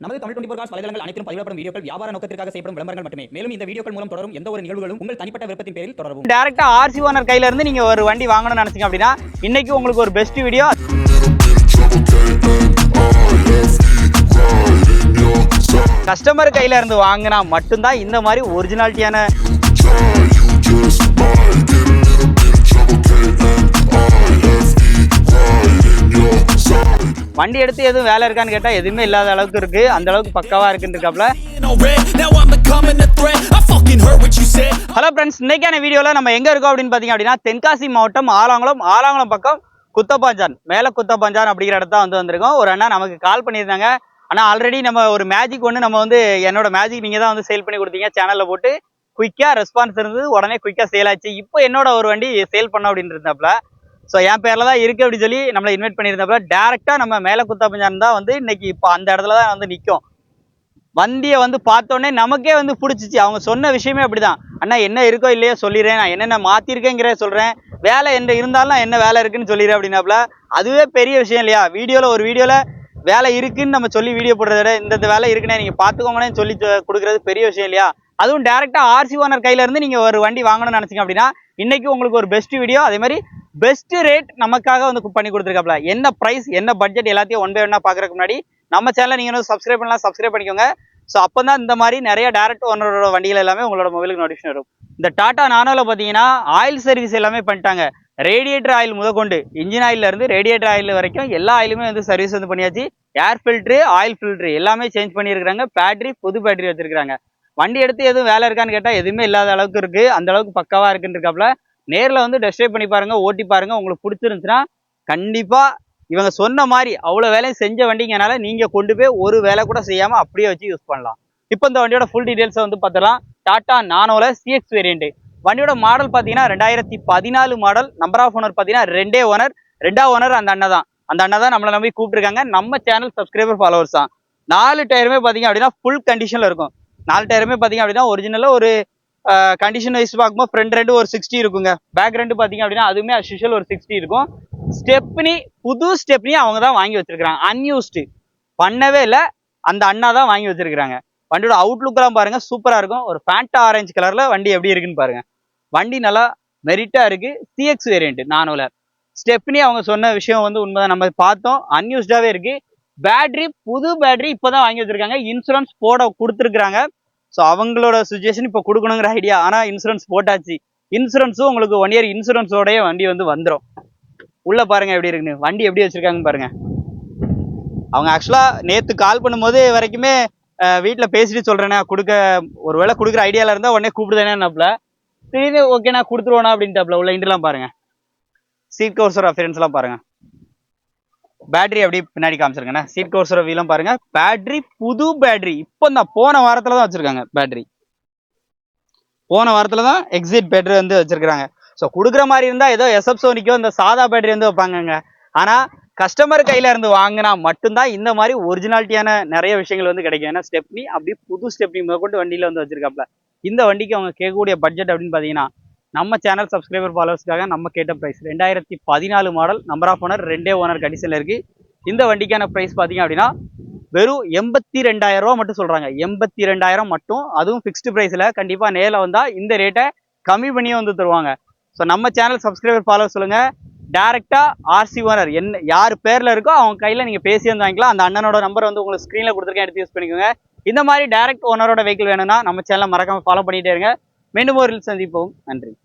நமது Tamil twenty four cos வலைதளங்கள் அனைத்தும் பதிவிடப்படும் வீடியோக்கள் வியாபார நோக்கத்திற்காக செய்யப்படும் விளம்பரங்கள் மட்டுமே. மேலும் இந்த வீடியோக்கள் மூலம் தொடரும் எந்த ஒரு நிகழ்வுகளும் உங்கள் தனிப்பட்ட விருப்பத்தின் பேரில் தொடரும் டேரக்டா ஆர்சி ஓனர் கையில இருந்து நீங்க ஒரு வண்டி வாங்கணும்னு நினைச்சீங்க அப்படின்னா இன்னைக்கு உங்களுக்கு ஒரு பெஸ்ட் வீடியோ கஸ்டமர் கையில இருந்து வாங்கினா மட்டும்தான் இந்த மாதிரி ஒரிஜினாலிட்டியான வண்டி எடுத்து எதுவும் வேலை இருக்கான்னு கேட்டால் எதுவுமே இல்லாத அளவுக்கு இருக்கு. அந்த அளவுக்கு பக்காவா இருக்குன்னு ஹலோ ஃப்ரெண்ட்ஸ் இன்னைக்கான வீடியோவில் நம்ம எங்கே இருக்கோம் அப்படின்னு பார்த்தீங்க அப்படின்னா தென்காசி மாவட்டம் ஆலாங்குளம். ஆலாங்குளம் பக்கம் குத்தப்பாஞ்சான். மேலே குத்தப்பாஞ்சான் அப்படிங்கிற இடத்த வந்து வந்திருக்கோம். ஒரு அண்ணா நமக்கு கால் பண்ணியிருந்தாங்க. ஆனால் ஆல்ரெடி நம்ம ஒரு மேஜிக் ஒன்று நம்ம வந்து என்னோட மேஜிக் நீங்கள் தான் வந்து சேல் பண்ணி கொடுத்தீங்க. சேனலில் போட்டு குயிக்காக ரெஸ்பான்ஸ் இருந்தது. உடனே குயிக்காக சேல் ஆச்சு. இப்போ என்னோட ஒரு வண்டி சேல் பண்ண அப்படின்னு இருந்தாப்புல ஸோ என் பேரில் தான் இருக்குது அப்படின்னு சொல்லி நம்மளை இன்வைட் பண்ணியிருந்தாப்புல டேரெக்டாக நம்ம மேலே குத்தப்பாஞ்சான் தான் வந்து இன்றைக்கி இப்போ அந்த இடத்துல தான் வந்து நிற்கும் வண்டியை வந்து பார்த்தோன்னே நமக்கே வந்து பிடிச்சிச்சு. அவங்க சொன்ன விஷயமே அப்படிதான். அண்ணா என்ன இருக்கோ இல்லையோ சொல்லிடுறேன் நான் என்னென்ன மாற்றிருக்கேங்கிற சொல்கிறேன் வேலை என்ன இருந்தாலும் நான் என்ன வேலை இருக்குன்னு சொல்லிடுறேன் அப்படின்னாப்புல. அதுவே பெரிய விஷயம் இல்லையா? வீடியோவில் ஒரு வீடியோவில் வேலை இருக்குன்னு நம்ம சொல்லி வீடியோ போடுறத விட இந்த வேலை இருக்குண்ணே நீங்கள் பார்த்துக்கோங்கன்னு சொல்லி கொடுக்குறது பெரிய விஷயம் இல்லையா? அதுவும் டேரெக்டாக ஆர்சி ஓனர் கையிலேருந்து நீங்கள் ஒரு வண்டி வாங்கணும்னு நினச்சிங்க அப்படின்னா இன்றைக்கி உங்களுக்கு ஒரு பெஸ்ட் வீடியோ அதே மாதிரி பெஸ்ட் ரேட் நமக்காக வந்து பண்ணி கொடுத்துருக்காப்ல. என்ன ப்ரைஸ் என்ன பட்ஜெட் எல்லாத்தையும் ஒன் பை ஒன்னா பார்க்குறதுக்கு முன்னாடி நம்ம சேனலை நீங்கள் வந்து சப்ஸ்கிரைப் பண்ணலாம் சப்ஸ்கிரைப் பண்ணிக்கோங்க. ஸோ அப்போ தான் இந்த மாதிரி நிறைய டேரக்ட் ஓனரோட வண்டிகள் எல்லாமே உங்களோட மொபைலுக்கு நோட்டிஃபிகேஷன் வரும். இந்த டாடா நானோவில் பார்த்தீங்கன்னா ஆயில் சர்வீஸ் எல்லாமே பண்ணிட்டாங்க. ரேடியேட்டர் ஆயில் முதற்கொண்டு இன்ஜின் ஆயிலேருந்து ரேடியேட்டர் ஆயில் வரைக்கும் எல்லா ஆயிலுமே வந்து சர்வீஸ் வந்து பண்ணியாச்சு. ஏர் ஃபில்ட்ரு ஆயில் ஃபில்ட்ரு எல்லாமே சேஞ்ச் பண்ணியிருக்காங்க பேட்டரி புது பேட்டரி வச்சிருக்காங்க வண்டி எடுத்து எதுவும் வேலை இருக்கான்னு கேட்டால் எதுவுமே இல்லாத அளவுக்கு இருக்குது அந்த அளவுக்கு பக்காவாக இருக்குன்னு இருக்காப்புல நேரில் வந்து டெஸ்ட் ட்ரைவ் பண்ணி பாருங்கள் ஓட்டி பாருங்கள் உங்களுக்கு பிடிச்சிருந்துச்சுன்னா கண்டிப்பாக இவங்க சொன்ன மாதிரி அவ்வளோ வேலையும் செஞ்ச வண்டிங்கனால நீங்கள் கொண்டு போய் ஒரு வேலை கூட செய்யாமல் அப்படியே வச்சு யூஸ் பண்ணலாம். இப்போ இந்த வண்டியோட ஃபுல் டீட்டெயில்ஸை வந்து பார்த்துலாம் டாட்டா நானோல சிஎக்ஸ் வேரியண்ட்டு வண்டியோட மாடல் பார்த்தீங்கன்னா ரெண்டாயிரத்தி பதினாலு மாடல் நம்பர் ஆஃப் ஓனர் பார்த்தீங்கன்னா ரெண்டே ஓனர் ரெண்டா ஓனர் அந்த அண்ணன் தான். அந்த அண்ணன் தான் நம்மளை நம்பி கூப்பிட்டுருக்காங்க. நம்ம சேனல் சப்ஸ்கிரைபர் ஃபாலோவர்ஸ் தான் நாலு டயருமே பார்த்தீங்க அப்படின்னா ஃபுல் கண்டிஷனில் இருக்கும். நாலு டயருமே பார்த்தீங்க அப்படின்னா ஒரிஜினலாக ஒரு கண்டிஷன் வைஸ் பார்க்கும்போது ஃப்ரண்ட் ரெண்டு ஒரு சிக்ஸ்டி இருக்குங்க. பேக் ரெண்டு பார்த்தீங்க அப்படின்னா அதுவுமே அஸ்யூஷுவல் ஒரு சிக்ஸ்டி இருக்கும். ஸ்டெப்னி புது ஸ்டெப்னி அவங்க தான் வாங்கி வச்சிருக்கிறாங்க. அன்யூஸ்டு பண்ணவே இல்லை. அந்த அண்ணா தான் வாங்கி வச்சிருக்கிறாங்க. வண்டியோட அவுட்லுக்கெல்லாம் பாருங்க சூப்பராக இருக்கும். ஒரு ஃபேண்டா ஆரஞ்சு கலரில் வண்டி எப்படி இருக்குன்னு பாருங்க. வண்டி நல்லா மெரிட்டாக இருக்கு. CX variant நானூல. ஸ்டெப்னி அவங்க சொன்ன விஷயம் வந்து உண்மைதான். நம்ம பார்த்தோம். அன்யூஸ்டாகவே இருக்கு. பேட்டரி புது பேட்டரி இப்போதான் வாங்கி வச்சிருக்காங்க. இன்சூரன்ஸ் போட கொடுத்துருக்குறாங்க. ஸோ அவங்களோட சுச்சுவேஷன் இப்போ கொடுக்கணுங்கிற ஐடியா ஆனால் இன்சூரன்ஸ் போட்டாச்சு. இன்சூரன்ஸும் உங்களுக்கு ஒன் இயர் இன்சூரன்ஸோடய வண்டி வந்து வந்துடும் உள்ள பாருங்க எப்படி இருக்குன்னு. வண்டி எப்படி வச்சிருக்காங்க பாருங்க. அவங்க ஆக்சுவலா நேத்து கால் பண்ணும்போது வரைக்குமே வீட்டில் பேசிட்டு சொல்றேனே கொடுக்க ஒரு வேளை கொடுக்குற ஐடியால இருந்தால் உடனே கூப்பிடுதானேனாப்ல திடீர்னு ஓகே நான் கொடுத்துருவோனா? அப்படின்ட்டாப்ல உள்ள இன்ட்ரெலாம் பாருங்க. சீட் கவர்ஸோட அஃபரன்ஸ்லாம் பாருங்க. பேட்டரி அப்படியே பின்னாடி காமிச்சிருக்கேண்ணே சீட் கவர்ஸோட வீலம் பாருங்க. பேட்டரி புது பேட்டரி இப்போ தான் போன வாரத்துல தான் வச்சிருக்காங்க பேட்டரி போன வாரத்துல தான் எக்ஸிட் பேட்டரி வந்து வச்சிருக்காங்க ஸோ கொடுக்குற மாதிரி இருந்தா ஏதோ எஸ்எப் சோனிக்கோ இந்த சாதா பேட்டரி வந்து வைப்பாங்கங்க. ஆனா கஸ்டமர் கையில இருந்து வாங்கினா மட்டும்தான் இந்த மாதிரி ஒரிஜினாலிட்டியான நிறைய விஷயங்கள் வந்து கிடைக்கும். ஏன்னா ஸ்டெப்னி அப்படி புது ஸ்டெப்னி முதற்கொண்டு வண்டியில வந்து வச்சிருக்காப்ல. இந்த வண்டிக்கு அவங்க கேட்கக்கூடிய பட்ஜெட் அப்படின்னு பாத்தீங்கன்னா நம்ம சேனல் சப்ஸ்கிரைபர் ஃபாலோவர்ஸ்க்காக நம்ம கேட்ட ப்ரைஸ் ரெண்டாயிரத்தி பதினாலு மாடல் நம்பர் ஆஃப் ஓனர் ரெண்டே ஓனர் கண்டிஷனில் இருக்குது இந்த வண்டிக்கான ப்ரைஸ் பார்த்தீங்க அப்படின்னா வெறும் எண்பத்தி ரெண்டாயிரம் ரூபா மட்டும் சொல்கிறாங்க எண்பத்தி ரெண்டாயிரம் மட்டும் அதுவும் ஃபிக்ஸ்டு ப்ரைஸில் கண்டிப்பாக நேரில் வந்தால் இந்த ரேட்டை கம்மி பண்ணியே வந்து தருவாங்க. ஸோ நம்ம சேனல் சப்ஸ்கிரைபர் ஃபாலோவர் சொல்லுங்கள் டேரெக்டாக ஆர்சி ஓனர் என்ன யார் பேரில் இருக்கோ அவங்க கையில் நீங்கள் பேசி வந்து வாங்கிக்கலாம். அந்த அண்ணனோட நம்பர் வந்து உங்களுக்கு ஸ்க்ரீனில் கொடுத்துருக்கேன் எடுத்து யூஸ் பண்ணிக்கோங்க. இந்த மாதிரி டேரக்ட் ஓனரோட வெஹிக்கிள் வேணும்னா நம்ம சேனலை மறக்காமல் ஃபாலோ பண்ணிகிட்டே இருங்க. மீண்டும் ஒரு சந்திப்போம். நன்றி.